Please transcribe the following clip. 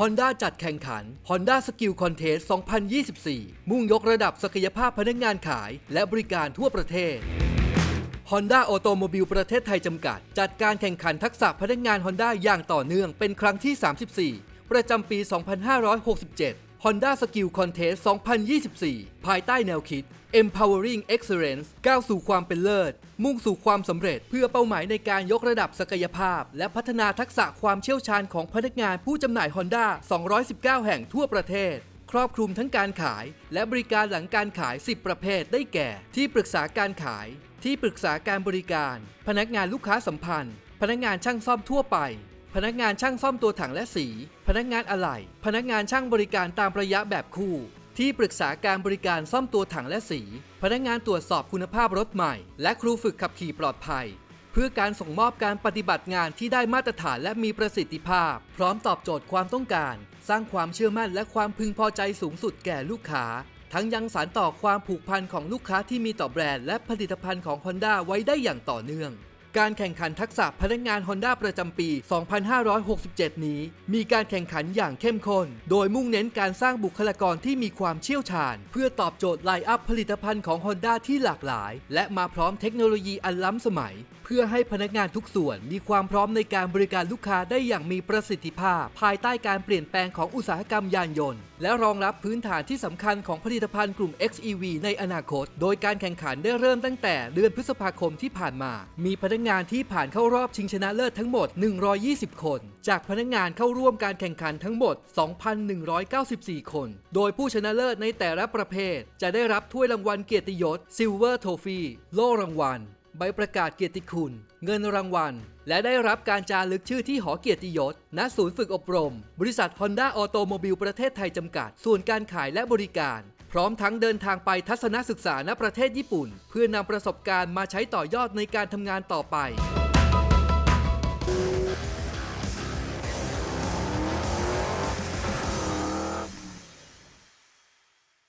Honda จัดแข่งขัน Honda Skill Contest 2024 มุ่งยกระดับศักยภาพพนักงานขาย และบริการทั่วประเทศ Honda Automobile ประเทศไทยจำกัด จัดการแข่งขันทักษะพนักงาน Honda อย่างต่อเนื่องเป็นครั้งที่ 34 ประจำปี 2567 Honda Skill Contest 2024 ภายใต้แนวคิด Empowering Excellence ก้าวสู่ความเป็นเลิศ มุ่งสู่ความสำเร็จเพื่อเป้าหมายในการยกระดับศักยภาพ และพัฒนาทักษะความเชี่ยวชาญของพนักงานผู้จำหน่าย Honda 219 แห่งทั่วประเทศ ครอบคลุมทั้งการขาย และบริการหลังการขาย 10 ประเภทได้แก่ ที่ปรึกษาการขาย ที่ปรึกษาการบริการ พนักงานลูกค้าสัมพันธ์ พนักงานช่างซ่อมทั่วไป พนักงานช่างซ่อมตัวถังและสี พนักงานอะไหล่พนักงานช่างบริการตามระยะแบบคู่ ที่ปรึกษาการบริการซ่อมตัวถังและสี พนักงานตรวจสอบคุณภาพรถใหม่ และครูฝึกขับขี่ปลอดภัย เพื่อการส่งมอบการปฏิบัติงานที่ได้มาตรฐานและมีประสิทธิภาพ พร้อมตอบโจทย์ความต้องการ สร้างความเชื่อมั่นและความพึงพอใจสูงสุดแก่ลูกค้า ทั้งยังสานต่อความผูกพันของลูกค้าที่มีต่อแบรนด์และผลิตภัณฑ์ของ Honda ไว้ได้อย่างต่อเนื่อง การแข่งขันทักษะพนักงาน Honda ประจำปี 2567 นี้ มีการแข่งขันอย่างเข้มข้น โดยมุ่งเน้นการสร้างบุคลากรที่มีความเชี่ยวชาญ เพื่อตอบโจทย์ไลน์อัพผลิตภัณฑ์ของ Honda ที่หลากหลาย และมาพร้อมเทคโนโลยีอันล้ำสมัย เพื่อให้พนักงานทุกส่วนมีความพร้อมในการบริการลูกค้าได้อย่างมีประสิทธิภาพ ภายใต้การเปลี่ยนแปลงของอุตสาหกรรมยานยนต์ และรองรับพื้นฐานที่สำคัญของผลิตภัณฑ์กลุ่ม XEV ในอนาคต โดยการแข่งขันได้เริ่มตั้งแต่เดือนพฤษภาคมที่ผ่านมา มีพนักงานที่ผ่านเข้ารอบชิงชนะเลิศทั้งหมด 120 คน จากพนักงานเข้าร่วมการแข่งขันทั้งหมด 2,194 คน โดยผู้ชนะเลิศในแต่ละประเภท จะได้รับถ้วยรางวัลเกียรติยศ Silver Trophy โล่รางวัล ใบประกาศเกียรติคุณ เงินรางวัล และได้รับการจารึกชื่อที่หอเกียรติยศ ณ ศูนย์ฝึกอบรม บริษัท Honda a อ t o m โมบิลประเทศไทยจำกัด ส่วนการขายและบริการ พร้อมทั้งเดินทางไปทัศนศึกษาณประเทศญี่ปุ่น เพื่อนำประสบการณ์มาใช้ต่อยอดในการทำงานต่อไป